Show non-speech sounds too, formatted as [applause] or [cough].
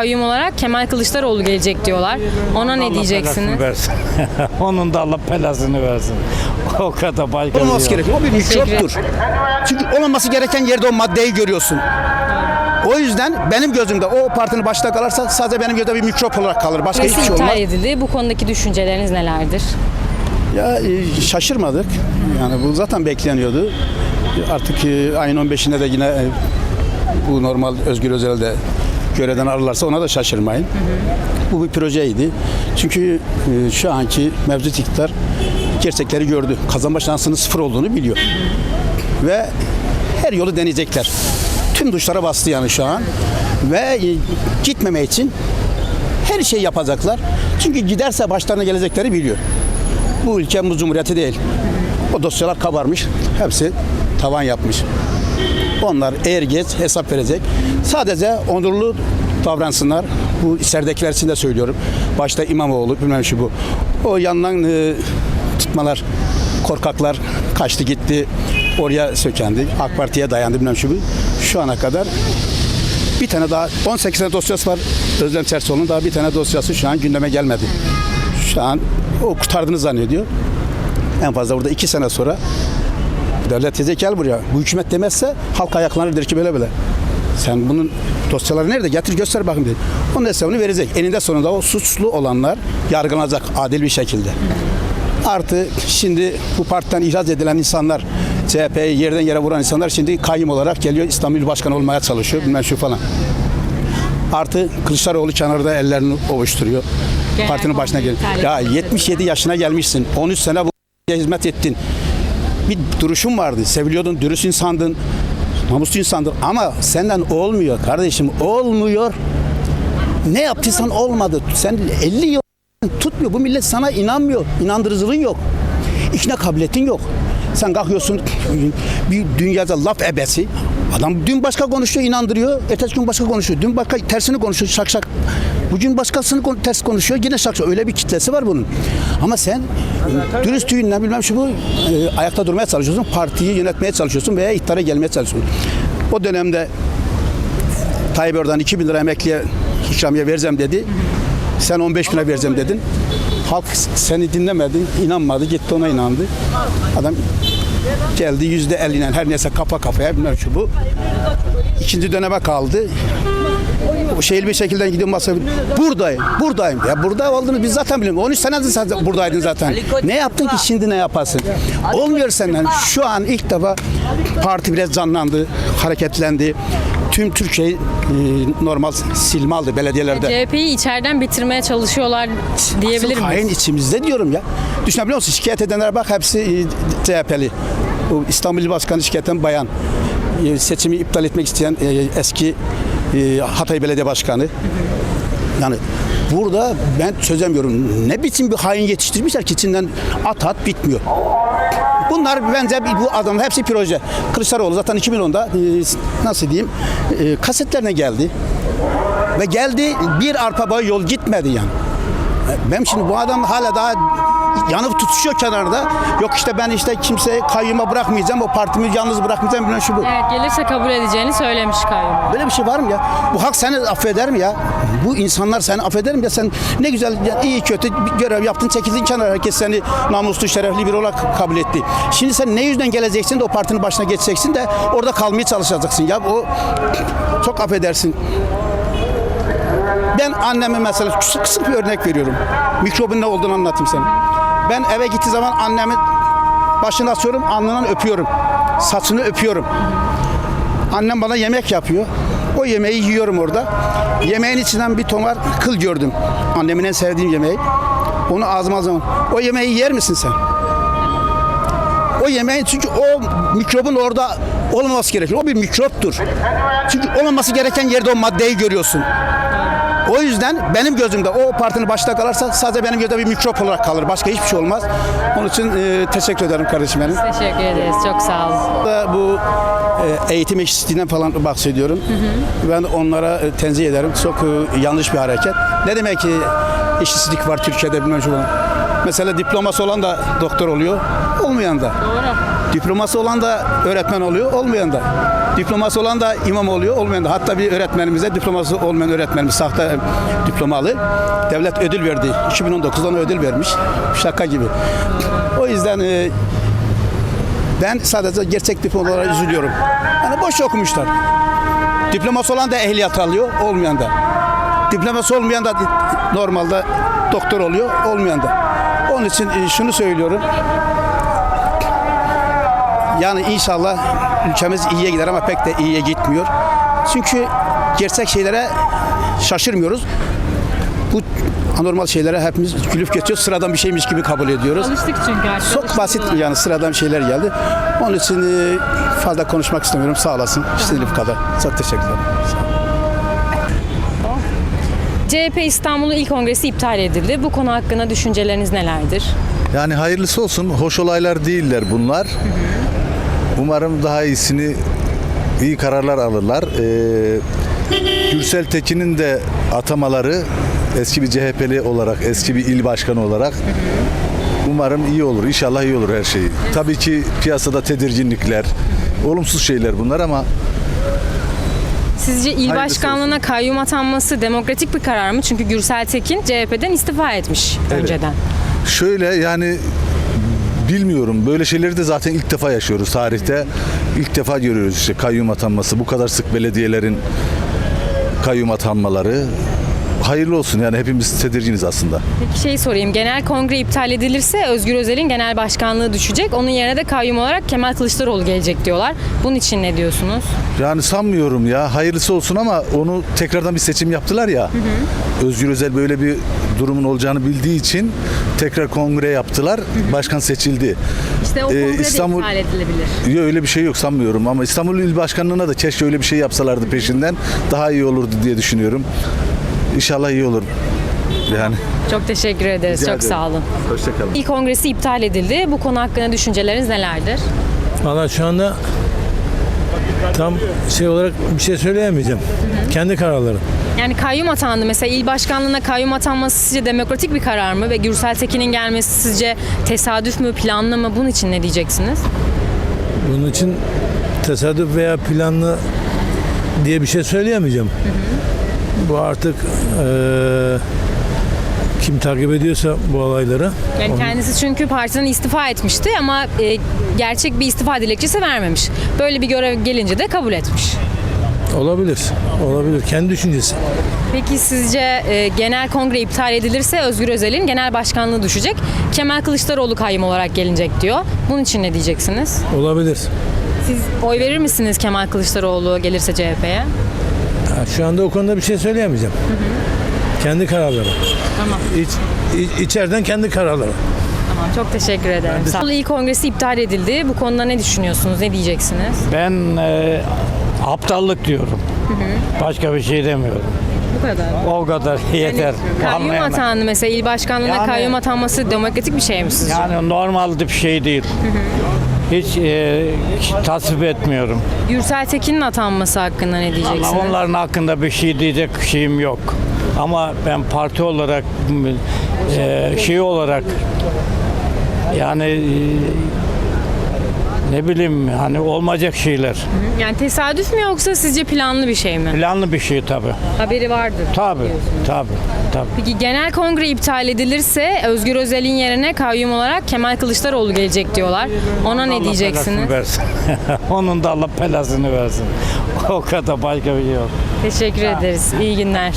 kayyum olarak Kemal Kılıçdaroğlu gelecek diyorlar. Ona ne Allah diyeceksiniz? belasını versin. [laughs] Onun da Allah belasını versin. O kadar başka bir Olmaması yok. gerekiyor. O bir mikroptur. Çünkü olmaması gereken yerde o maddeyi görüyorsun. O yüzden benim gözümde o partinin başta kalırsa sadece benim gözümde bir mikrop olarak kalır. Başka hiçbir Nasıl şey iptal olmaz. edildi? Bu konudaki düşünceleriniz nelerdir? Ya e, şaşırmadık. Yani bu zaten bekleniyordu. Artık e, ayın 15'inde de yine e, bu normal Özgür Özel'de görevden alırlarsa ona da şaşırmayın. Bu bir projeydi. Çünkü e, şu anki mevcut iktidar gerçekleri gördü. Kazanma şansının sıfır olduğunu biliyor. Ve her yolu deneyecekler. Tüm duşlara bastı yani şu an. Ve e, gitmeme için her şeyi yapacaklar. Çünkü giderse başlarına gelecekleri biliyor. Bu ülke bu cumhuriyeti değil. O dosyalar kabarmış. Hepsi tavan yapmış. Onlar eğer geç hesap verecek. Sadece onurlu davransınlar. Bu içeridekiler için de söylüyorum. Başta İmamoğlu bilmem şu bu. O yandan e, tutmalar, korkaklar kaçtı gitti. Oraya sökendi. AK Parti'ye dayandı bilmem şu bu. Şu ana kadar bir tane daha 18 tane dosyası var. Özlem Çersoğlu'nun daha bir tane dosyası şu an gündeme gelmedi. Şu an o kurtardığını zannediyor. En fazla burada iki sene sonra devlet diyecek gel buraya. Bu hükümet demezse halk ayaklanır der ki böyle böyle. Sen bunun dosyaları nerede? Getir göster bakayım dedi. Onun hesabını verecek. Eninde sonunda o suçlu olanlar yargılanacak adil bir şekilde. Artı şimdi bu partiden ihraç edilen insanlar, CHP'yi yerden yere vuran insanlar şimdi kayyum olarak geliyor İstanbul Başkanı olmaya çalışıyor bilmem şu falan. Artı Kılıçdaroğlu kenarda ellerini ovuşturuyor. Genel Partinin başına gel. kongre Ya iptal 77 yaşına gelmişsin. 13 sene bu hizmet ettin. Bir duruşun vardı. Seviliyordun, dürüst insandın. Namuslu insandın. Ama senden olmuyor kardeşim. Olmuyor. Ne yaptıysan olmadı. Sen 50 yıl tutmuyor. Bu millet sana inanmıyor. İnandırıcılığın yok. İkna kabiliyetin yok. Sen kalkıyorsun bir dünyada laf ebesi. Adam dün başka konuşuyor inandırıyor. Ertesi gün başka konuşuyor. Dün başka tersini konuşuyor şak şak. Bugün başkasını kon- ters konuşuyor yine şak şak. Öyle bir kitlesi var bunun. Ama sen dürüstlüğünle bilmem şu bu e, ayakta durmaya çalışıyorsun. Partiyi yönetmeye çalışıyorsun veya iktidara gelmeye çalışıyorsun. O dönemde Tayyip Erdoğan 2 bin lira emekliye ikramiye vereceğim dedi. Sen 15 bine vereceğim dedin. Halk seni dinlemedi, inanmadı, gitti ona inandı. Adam geldi yüzde elliyle her neyse kafa kafaya bilmem şu bu. İkinci döneme kaldı. Şeyli bir şekilde gidiyor masa buradayım, buradayım. Ya burada olduğunu biz zaten biliyoruz. 13 senedir sen buradaydın zaten. Ne yaptın ki şimdi ne yapasın? Olmuyor senden. Şu an ilk defa parti biraz canlandı, hareketlendi. Tüm Türkiye e, normal silme aldı belediyelerde. CHP'yi içeriden bitirmeye çalışıyorlar diyebilir Asıl hain miyiz? içimizde diyorum ya. Düşünebiliyor musun? Şikayet edenlere bak hepsi e, CHP'li. Bu İstanbul İl Başkanı şikayet eden bayan. E, Seçimi iptal etmek isteyen e, eski e, Hatay Belediye Başkanı. Yani burada ben çözemiyorum. Ne biçim bir hain yetiştirmişler ki içinden at at bitmiyor. Bunlar bence bu adam hepsi proje. Kılıçdaroğlu zaten 2010'da e, nasıl diyeyim e, kasetlerine geldi. Ve geldi bir arpa boyu yol gitmedi yani. Ben şimdi bu adam hala daha yanıp tutuşuyor kenarda. Yok işte ben işte kimseyi kayyuma bırakmayacağım. O partimi yalnız bırakmayacağım. Bilmem şu bu. Evet gelirse kabul edeceğini söylemiş kayyum. Böyle bir şey var mı ya? Bu halk seni affeder mi ya? Bu insanlar seni affeder mi ya? Sen ne güzel ya iyi kötü bir görev yaptın çekildin kenara. Herkes seni namuslu şerefli bir olarak kabul etti. Şimdi sen ne yüzden geleceksin de o partinin başına geçeceksin de orada kalmaya çalışacaksın. Ya o [clears throat] çok affedersin. Ben anneme mesela kısık bir örnek veriyorum. Mikrobun ne olduğunu anlatayım sana. Ben eve gittiği zaman annemi başını asıyorum, alnından öpüyorum. Saçını öpüyorum. Annem bana yemek yapıyor. O yemeği yiyorum orada. Yemeğin içinden bir tomar kıl gördüm. Annemin en sevdiğim yemeği. Onu ağzıma alacağım. O yemeği yer misin sen? O yemeğin çünkü o mikrobun orada olmaması gerekiyor. O bir mikroptur. Çünkü olmaması gereken yerde o maddeyi görüyorsun. O yüzden benim gözümde o partinin başta kalırsa sadece benim gözümde bir mikrop olarak kalır. Başka hiçbir şey olmaz. Onun için e, teşekkür ederim kardeşim benim. Teşekkür ederiz. Çok sağ olun. Bu e, eğitim eşitliğinden falan bahsediyorum. Ben onlara e, tenzih ederim. Çok e, yanlış bir hareket. Ne demek ki eşitsizlik var Türkiye'de bilmem şu. Mesela diploması olan da doktor oluyor, olmayan da. Doğru. Diploması olan da öğretmen oluyor, olmayan da. Diploması olan da imam oluyor, olmayan da. Hatta bir öğretmenimize diploması olmayan öğretmenimiz sahte diplomalı. Devlet ödül verdi. 2019'da ona ödül vermiş. Şaka gibi. O yüzden e, ben sadece gerçek diplomalara üzülüyorum. Yani boş okumuşlar. Diploması olan da ehliyet alıyor, olmayan da. Diploması olmayan da normalde doktor oluyor, olmayan da. Onun için e, şunu söylüyorum. Yani inşallah ülkemiz iyiye gider ama pek de iyiye gitmiyor. Çünkü gerçek şeylere şaşırmıyoruz. Bu anormal şeylere hepimiz gülüp geçiyoruz. Sıradan bir şeymiş gibi kabul ediyoruz. Alıştık çünkü artık. Çok basit yani sıradan şeyler geldi. Onun için e, fazla konuşmak istemiyorum. Sağ olasın. Şimdilik bu kadar. Çok teşekkür ederim. CHP İstanbul İl Kongresi iptal edildi. Bu konu hakkında düşünceleriniz nelerdir? Yani hayırlısı olsun. Hoş olaylar değiller bunlar. Umarım daha iyisini, iyi kararlar alırlar. Ee, Gürsel Tekin'in de atamaları eski bir CHP'li olarak, eski bir il başkanı olarak umarım iyi olur. İnşallah iyi olur her şey. Tabii ki piyasada tedirginlikler, olumsuz şeyler bunlar ama Sizce il Hayırlısı başkanlığına kayyum atanması demokratik bir karar mı? Çünkü Gürsel Tekin CHP'den istifa etmiş önceden. Şöyle yani bilmiyorum. Böyle şeyleri de zaten ilk defa yaşıyoruz tarihte. İlk defa görüyoruz işte kayyum atanması. Bu kadar sık belediyelerin kayyum atanmaları. Hayırlı olsun yani hepimiz tedirginiz aslında. Peki şey sorayım. Genel kongre iptal edilirse Özgür Özel'in genel başkanlığı düşecek. Onun yerine de kayyum olarak Kemal Kılıçdaroğlu gelecek diyorlar. Bunun için ne diyorsunuz? Yani sanmıyorum ya hayırlısı olsun ama onu tekrardan bir seçim yaptılar ya. Özgür Özel böyle bir durumun olacağını bildiği için tekrar kongre yaptılar. Başkan seçildi. İşte o Ee, kongre de İstanbul- iptal edilebilir. Yok öyle bir şey yok sanmıyorum ama İstanbul İl Başkanlığı'na da keşke öyle bir şey yapsalardı peşinden. Daha iyi olurdu diye düşünüyorum. İnşallah iyi olur. Yani. Çok teşekkür ederiz. Rica Çok ederim. sağ olun. Hoşçakalın. İl kongresi iptal edildi. Bu konu hakkında düşünceleriniz nelerdir? Valla şu anda tam şey olarak bir şey söyleyemeyeceğim. Kendi kararları. Yani kayyum atandı. Mesela il başkanlığına kayyum atanması sizce demokratik bir karar mı? Ve Gürsel Tekin'in gelmesi sizce tesadüf mü, planlı mı? Bunun için ne diyeceksiniz? Bunun için tesadüf veya planlı diye bir şey söyleyemeyeceğim. Bu artık eee, kim takip ediyorsa bu olayları Yani kendisi çünkü partiden istifa etmişti ama e, gerçek bir istifa dilekçesi vermemiş. Böyle bir görev gelince de kabul etmiş. olabilir. Olabilir. Kendi düşüncesi. Peki sizce e, genel kongre iptal edilirse Özgür Özel'in genel başkanlığı düşecek. Kemal Kılıçdaroğlu kayyum olarak gelecek diyor. Bunun için ne diyeceksiniz? Olabilir. Siz oy verir misiniz Kemal Kılıçdaroğlu gelirse CHP'ye? Şu anda o konuda bir şey söyleyemeyeceğim. Kendi kararları. Tamam. İç, iç- içeriden kendi kararları. Tamam çok teşekkür ederim. Sağ olun. İl kongresi iptal edildi. Bu konuda ne düşünüyorsunuz? Ne diyeceksiniz? Ben e, aptallık diyorum. Başka bir şey demiyorum. Bu kadar. O kadar yeter. Kayyum Anlayana. atandı mesela il başkanlığına Yani- kayyum atanması demokratik bir şey mi sizce? Yani normal bir şey değil. Hiç e, tasvip etmiyorum. Gürsel Tekin'in atanması hakkında ne diyeceksiniz? Onların hakkında bir şey diyecek şeyim yok. Ama ben parti olarak e, şey olarak yani e, ne bileyim hani olmayacak şeyler. Yani tesadüf mü yoksa sizce planlı bir şey mi? Planlı bir şey tabii. Haberi vardır. Tabii, tabii, tabii. Peki genel kongre iptal edilirse Özgür Özel'in yerine kayyum olarak Kemal Kılıçdaroğlu gelecek diyorlar. Ona ne Allah diyeceksiniz? belasını versin. [laughs] Onun da Allah belasını versin. O kadar başka bir şey yok. Teşekkür ederiz. İyi günler.